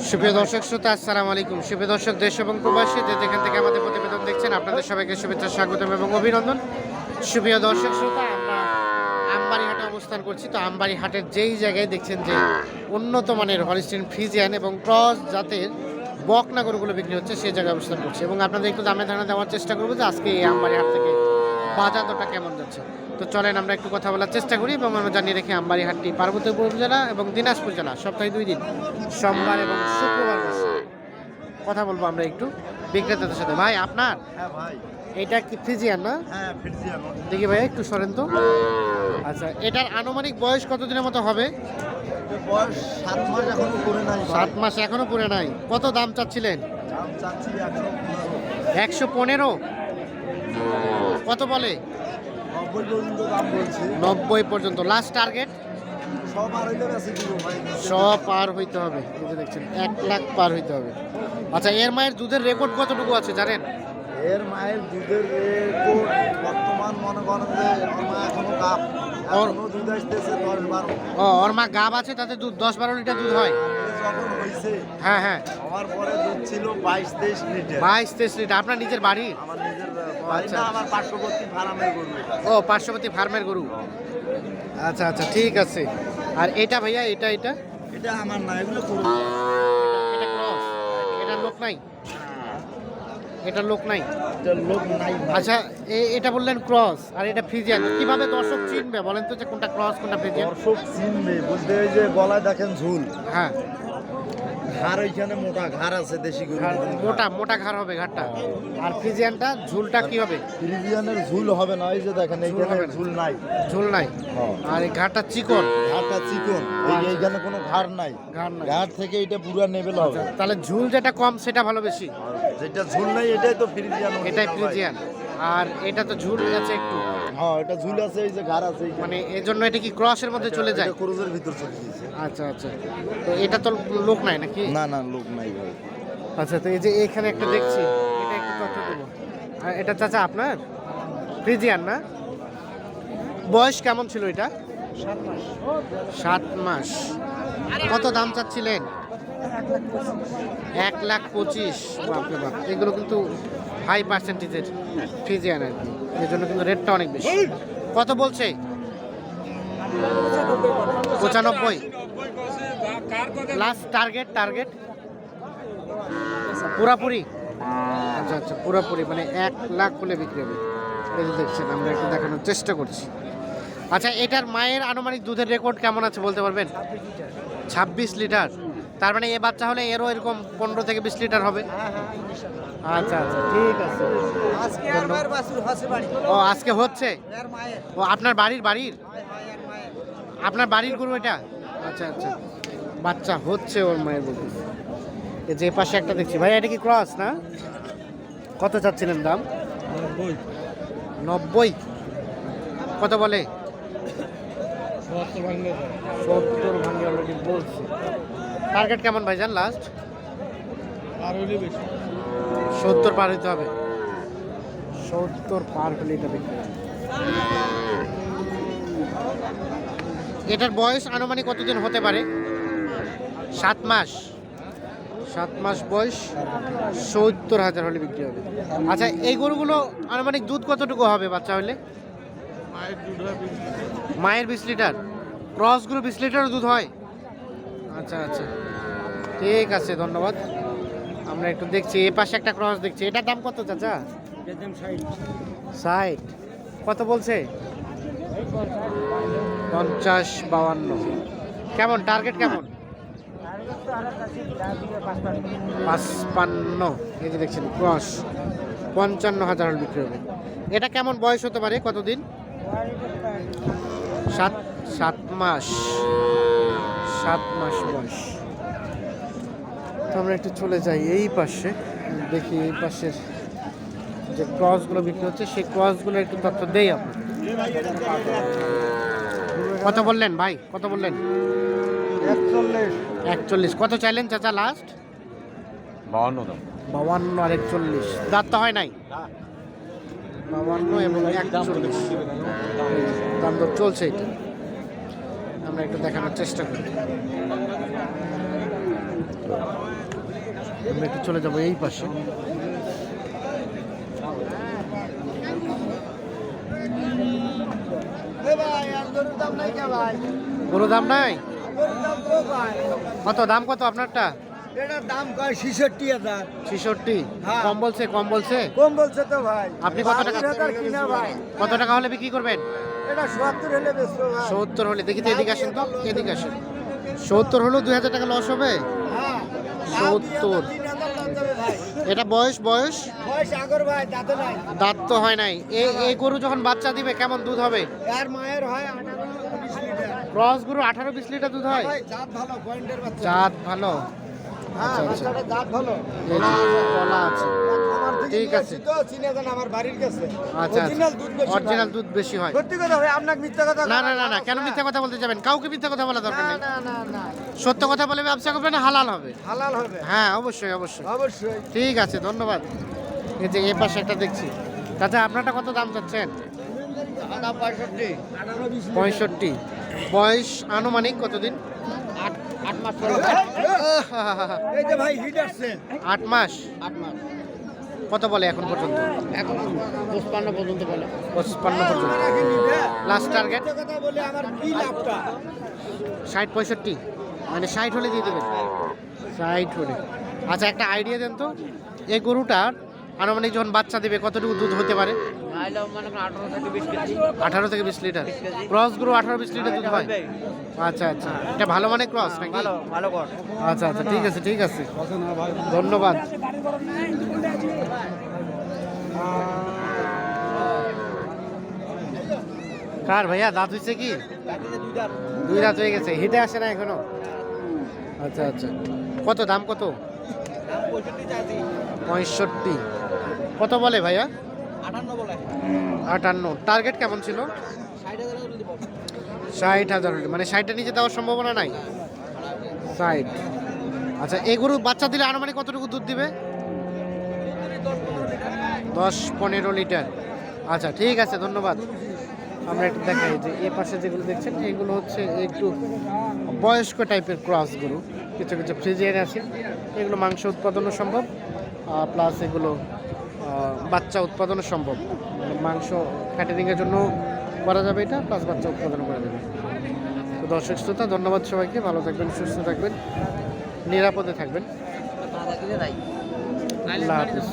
সুপ্রিয় দর্শক, শ্রোতা, আসসালামু আলাইকুম। সুপ্রিয় দর্শক, দেশ এবং প্রবাসী যে যেখান থেকে আমাদের প্রতিবেদন দেখছেন, আপনাদের সবাইকে শুভেচ্ছা, স্বাগতম এবং অভিনন্দন। সুপ্রিয় দর্শক, শ্রোতা, আমরা আমবাড়ি হাটে অবস্থান করছি। তো আমবাড়ি হাটের যেই জায়গায় দেখছেন যে উন্নত মানের হলিস্টিন ফ্রিজিয়ান এবং ক্রস জাতের বকনা গরুগুলো বিক্রি হচ্ছে, সেই জায়গায় অবস্থান করছে। এবং আপনাদের একটু দামে ধারণা দেওয়ার চেষ্টা করব যে আজকে এই আমবাড়ি হাট থেকে বাজার দরটা কেমন যাচ্ছে? তো চলেন আমরা একটু কথা বলার চেষ্টা করি এবং আমরা জানিয়ে রেখে আমবাড়ি হাটটি পার্বতীপুর জেলা এবং দিনাজপুর জেলা সপ্তাহে দুই দিন সোমবার এবং শুক্রবার কথা বলব আমরা একটু বিক্রেতাদের সাথে। ভাই আপনার? হ্যাঁ ভাই। এটা কি ফ্রিজিয়ান না? হ্যাঁ ফিরজিয়ান। দেখি ভাই একটু সরেন তো। আচ্ছা এটার আনুমানিক বয়স কতদিনের মতো হবে? বয়স সাত মাস এখনও করে নাই। সাত মাস এখনও পুরে নাই। কত দাম চাচ্ছিলেন? দাম চাচ্ছি একশো পনেরো? কত বলে? নব্বই পর্যন্ত লাস্ট টার্গেট সব পার হইতে হবে এই যে দেখছেন এক লাখ পার হইতে হবে। আচ্ছা এর মায়ের দুধের রেকর্ড কতটুকু আছে জানেন? এর মায়ের দুধের রেকর্ড বর্তমান মনে করেন যে ওর মা এখনও কাপ ওর- দুধ আসতেছে দশ বারো। ও ওর মা গাব আছে তাতে দুধ দশ বারো লিটার দুধ হয়। হয়েছে হ্যাঁ হ্যাঁ। আমার পরে দুধ ছিল বাইশ তেইশ লিটার। বাইশ তেইশ লিটার। আপনার নিজের বাড়ি? আমার নিজের আচ্ছা। না আমার পার্শ্ববর্তী ফার্মের গরু ও পার্শ্ববর্তী ফার্মের গরু? আচ্ছা আচ্ছা ঠিক আছে। আর এটা ভাইয়া এটা এটা? এটা আমার না এগুলো করু এটা ক্রস। এটা লোক নাই? এটা লোক নাই? লোক নাই আচ্ছা এটা বললেন ক্রস আর এটা ফ্রিজিয়ান। কীভাবে দর্শক চিনবে? বলেন তো যে কোনটা ক্রস কোনটা ফ্রিজিয়ান। দর্শক চিনবে বুঝতে যে গলায় দেখেন ঝুল। হ্যাঁ। ঘাড় ওইখানে মোটা ঘাড় আছে দেশি গরু মোটা মোটা ঘাড় হবে ঘাড়টা। আর ফ্রিজিয়ানটা ঝুলটা কি হবে? ফ্রিজিয়ানের ঝুল হবে না এই যে দেখেন এইখানে ঝুল নাই। ঝুল নাই? আর এই ঘাড়টা চিকন? ঘাড়টা চিকন। এই এইখানে কোনো ঘাড় নাই। ঘাড় নাই। ঘাড় থেকে এটা পুরা নেবেল হবে। তাহলে ঝুল যেটা কম সেটা ভালো বেশি? যেটা ঝুল নাই এটাই তো ফ্রিজিয়ান এটাই ফ্রিজিয়ান। আর এটা তো ঝুল আছে একটু। হ্যাঁ এটা ঝুল আছে এই যে ঘাড় আছে মানে এর জন্য এটা কি ক্রসের মধ্যে চলে যায়? এটা ক্রুজের ভিতর চলে গেছে আচ্ছা আচ্ছা। তো এটা তো লোক নাই নাকি? না না লোক নাই ভাই। আচ্ছা তো এই যে এখানে একটা দেখছি এটা একটু তথ্য দেবো আর এটা চাচা আপনার? ফ্রিজিয়ান না? বয়স কেমন ছিল এটা? সাত মাস। সাত মাস। কত দাম চাচ্ছিলেন? এক লাখ পঁচিশ। বাপরে বাপ, এগুলো কিন্তু হাই পার্সেন্টেজের ফ্রিজিয়ান আর কি এই জন্য। কিন্তু রেটটা অনেক বেশি। কত বলছে? পঁচানব্বই। লাস্ট টার্গেট টার্গেট পুরাপুরি? আচ্ছা আচ্ছা পুরাপুরি মানে এক লাখ হলে বিক্রি হবে। এই যে দেখছেন, আমরা একটু দেখানোর চেষ্টা করছি। আচ্ছা এটার মায়ের আনুমানিক দুধের রেকর্ড কেমন আছে বলতে পারবেন? ছাব্বিশ লিটার। তার মানে এ বাচ্চা হলে এরও এরকম পনেরো থেকে বিশ লিটার হবে। আচ্ছা আচ্ছা ঠিক আছে। ও আজকে হচ্ছে? ও আপনার বাড়ির বাড়ির? হয় হয় এর মায়ের। আপনার বাড়ির গরু এটা? আচ্ছা আচ্ছা। বাচ্চা হচ্ছে ওর মায়ের গরু। এই যে পাশে একটা দেখছি। ভাই এটা কি ক্রস না? কত চাচ্ছিলেন দাম? বই নব্বই? কত বলে? সত্তর ভাঙলে অলরেডি বলছে। টার্গেট কেমন ভাই জান লাস্ট সত্তর পার হইতে হবে। সত্তর পার হলে এটা বিক্রি এটার বয়স আনুমানিক কতদিন হতে পারে? সাত মাস। সাত মাস বয়স সত্তর হাজার হলে বিক্রি হবে। আচ্ছা এই গরুগুলো আনুমানিক দুধ কতটুকু হবে বাচ্চা হলে? মায়ের দুধ হয় বিশ মায়ের বিশ লিটার? ক্রসগুলো বিশ লিটারও দুধ হয়? আচ্ছা আচ্ছা। ঠিক আছে ধন্যবাদ। আমরা একটু দেখছি এ পাশে একটা ক্রস দেখছি। এটার দাম কত চাচা? ষাট। কত বলছে? পঞ্চাশ বাউান্ন। কেমন টার্গেট কেমন? পাঁচপান্ন। এই যে দেখছেন ক্রস পঞ্চান্ন হাজার হল বিক্রি হবে। এটা কেমন বয়স হতে পারে কতদিন? সাত সাত মাস। সাত মাস বয়স। তো আমরা একটু চলে যাই এই পাশে দেখি এই পাশের যে ক্রসগুলো বিক্রি হচ্ছে সেই ক্রসগুলো একটু তথ্য দেই আপনার কত বললেন ভাই? কত বললেন? একচল্লিশ। একচল্লিশ। কত চাইলেন চাচা লাস্ট বাউন্ন দাম। বাউান্ন আর একচল্লিশ। দাঁত তো হয় নাই? বাউান্ন এবং একচল্লিশ। দাম দর চলছে এটা। আমরা একটু দেখানোর চেষ্টা করি। আমরা একটু চলে যাব এই পাশে। কোনো দাম নাই কত দাম কত আপনারটা? এটার দাম কয়? ছিষট্টি হাজার। ছিষট্টি? হ্যাঁ। কম বলছে কম বলছে? কম বলছে তো ভাই। আপনি কত টাকা- কিনা ভাই। কত টাকা হলে বিক্রি করবেন? এটা সত্তর হলে বেচবো ভাই। সত্তর হলে। দেখি তো এদিকে আসেন তো এদিকে আসেন। সত্তর হলেও দুই হাজার টাকা লস হবে? হ্যাঁ। সত্তর। এটা বয়স বয়স? দাঁতে তো হয় নাই। এই গরু যখন বাচ্চা দিবে কেমন দুধ হবে? আর মায়ের হয় ক্রস গরু আঠারো বিশ লিটার দুধ হয়? জাত ভালো। আচ্ছা, আচ্ছা। বাচ্চাটা ভালো। এই কলা আছে। আমার ঠিক আছে। তো চিনে আমার বাড়ির কাছে। আচ্ছা অরিজিনাল দুধ বেশি অরিজিনাল দুধ বেশি হয়। সত্যি কথা ভাই আপনাকে মিথ্যা কথা না না না না কেন মিথ্যা কথা বলতে যাবেন? কাউকে মিথ্যা কথা বলা দরকার না নেই। না না না সত্য কথা বলে ব্যবসা করবেন হালাল হবে? হালাল হবে। হ্যাঁ অবশ্যই অবশ্যই। অবশ্যই। ঠিক আছে ধন্যবাদ। এই যে পাশে একটা দেখছি। তাতে আপনারটা কত দাম চাচ্ছেন? পঁয়ষট্টি। পঁয়ষট্টি। বয়স আনুমানিক কতদিন? আট মাস এই যে ভাই হিট আসছে। আট মাস? আট মাস। কত বলে এখন পর্যন্ত? এখন পঁচপান্ন পর্যন্ত বলে। পঁচপান্ন পর্যন্ত। লাস্ট টার্গেট কথা বলে আমার কি লাভটা? ষাট পঁয়ষট্টি। মানে ষাট হলে দিয়ে দেবেন। ষাট হলে। আচ্ছা একটা আইডিয়া দেন তো। এই গরুটার আনুমানিক যখন বাচ্চা দেবে কতটুকু দুধ হতে পারে? আঠারো থেকে বিশ লিটার? ক্রস গরু আঠারো বিশ লিটার দুধ হয়? আচ্ছা আচ্ছা। এটা ভালো মানে ক্রস নাকি? ভালো আচ্ছা আচ্ছা ঠিক আছে ঠিক আছে। ধন্যবাদ। কার ভাইয়া দাঁত হয়েছে কি? দুই দাঁত হয়ে গেছে হিটে আসে না এখনও? আচ্ছা আচ্ছা। কত দাম কত? পঁয়ষট্টি। কত বলে ভাইয়া? আটান্ন টার্গেট কেমন ছিল? ষাট হাজার মানে ষাটটা নিচে দেওয়ার সম্ভাবনা নাই? ষাট। আচ্ছা এই গরু বাচ্চা দিলে আনুমানিক কতটুকু দুধ দিবে? দশ পনেরো লিটার। আচ্ছা ঠিক আছে ধন্যবাদ। আমরা একটু দেখাই যে এ পাশে যেগুলো দেখছেন এগুলো হচ্ছে একটু বয়স্ক টাইপের ক্রসগুলো কিছু কিছু ফ্রিজিয়ান আছে। এগুলো মাংস উৎপাদনও সম্ভব। প্লাস এগুলো বাচ্চা উৎপাদন সম্ভব। মানে মাংস ক্যাটারিংয়ের জন্য করা যাবে এটা প্লাস বাচ্চা উৎপাদন করা যাবে। তো দর্শক শ্রোতা, ধন্যবাদ সবাইকে। ভালো থাকবেন, সুস্থ থাকবেন, নিরাপদে থাকবেন। আল্লাহ হাফিজ।